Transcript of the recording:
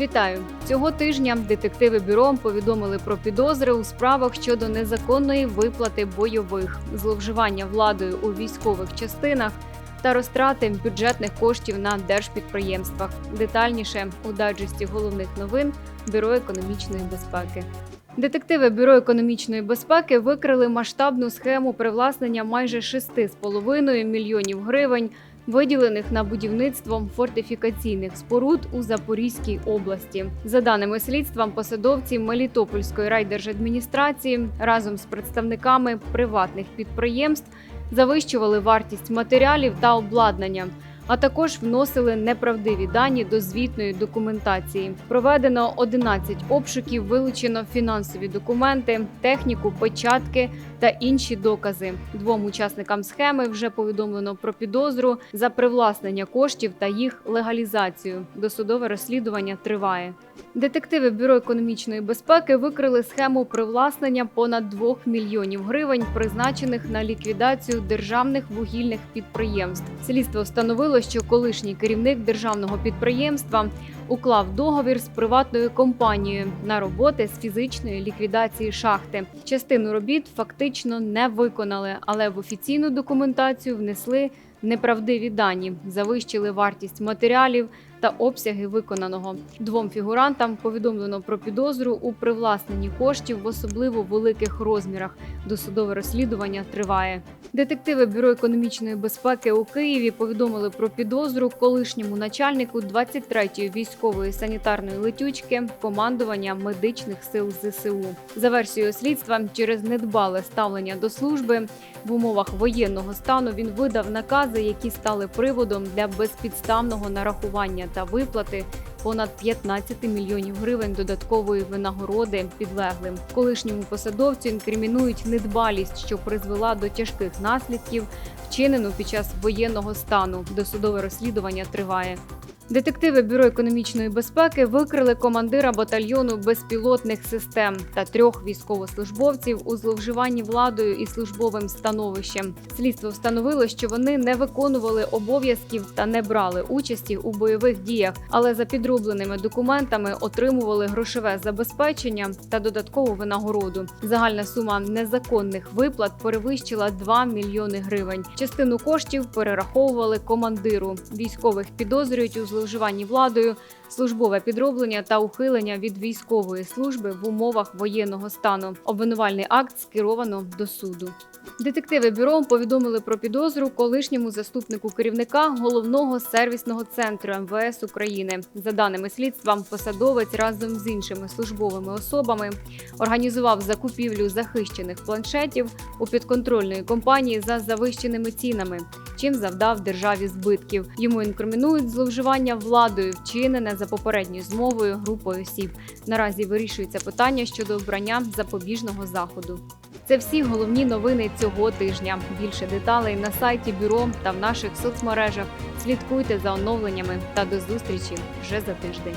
Вітаю цього тижня. Детективи бюро повідомили про підозри у справах щодо незаконної виплати бойових, зловживання владою у військових частинах та розтрати бюджетних коштів на держпідприємствах. Детальніше у дайджесті головних новин Бюро економічної безпеки. Детективи Бюро економічної безпеки викрили масштабну схему привласнення майже 6,5 мільйонів гривень виділених на будівництво фортифікаційних споруд у Запорізькій області. За даними слідства, посадовці Мелітопольської райдержадміністрації разом з представниками приватних підприємств завищували вартість матеріалів та обладнання. А також вносили неправдиві дані до звітної документації. Проведено 11 обшуків, вилучено фінансові документи, техніку, печатки та інші докази. Двом учасникам схеми вже повідомлено про підозру за привласнення коштів та їх легалізацію. Досудове розслідування триває. Детективи Бюро економічної безпеки викрили схему привласнення понад 2 мільйонів гривень, призначених на ліквідацію державних вугільних підприємств. Слідство встановило, що колишній керівник державного підприємства уклав договір з приватною компанією на роботи з фізичної ліквідації шахти. Частину робіт фактично не виконали, але в офіційну документацію внесли неправдиві дані, завищили вартість матеріалів та обсяги виконаного. Двом фігурантам повідомлено про підозру у привласненні коштів в особливо великих розмірах. Досудове розслідування триває. Детективи Бюро економічної безпеки у Києві повідомили про підозру колишньому начальнику 23-ї військової санітарної летючки командування медичних сил ЗСУ. За версією слідства, через недбале ставлення до служби в умовах воєнного стану він видав накази, які стали приводом для безпідставного нарахування та виплати понад 15 мільйонів гривень додаткової винагороди підлеглим. Колишньому посадовцю інкримінують недбалість, що призвела до тяжких наслідків, вчинену під час воєнного стану. Досудове розслідування триває. Детективи Бюро економічної безпеки викрили командира батальйону безпілотних систем та трьох військовослужбовців у зловживанні владою і службовим становищем. Слідство встановило, що вони не виконували обов'язків та не брали участі у бойових діях, але за підробленими документами отримували грошове забезпечення та додаткову винагороду. Загальна сума незаконних виплат перевищила 2 мільйони гривень. Частину коштів перераховували командиру. Військових підозрюють у зловживанні владою, службове підроблення та ухилення від військової служби в умовах воєнного стану. Обвинувальний акт скеровано до суду. Детективи бюро повідомили про підозру колишньому заступнику керівника головного сервісного центру МВС України. За даними слідства, посадовець разом з іншими службовими особами організував закупівлю захищених планшетів у підконтрольної компанії за завищеними цінами, чим завдав державі збитків. Йому інкримінують зловживання владою, вчинене за попередньою змовою групою осіб. Наразі вирішується питання щодо обрання запобіжного заходу. Це всі головні новини цього тижня. Більше деталей на сайті бюро та в наших соцмережах. Слідкуйте за оновленнями та до зустрічі вже за тиждень.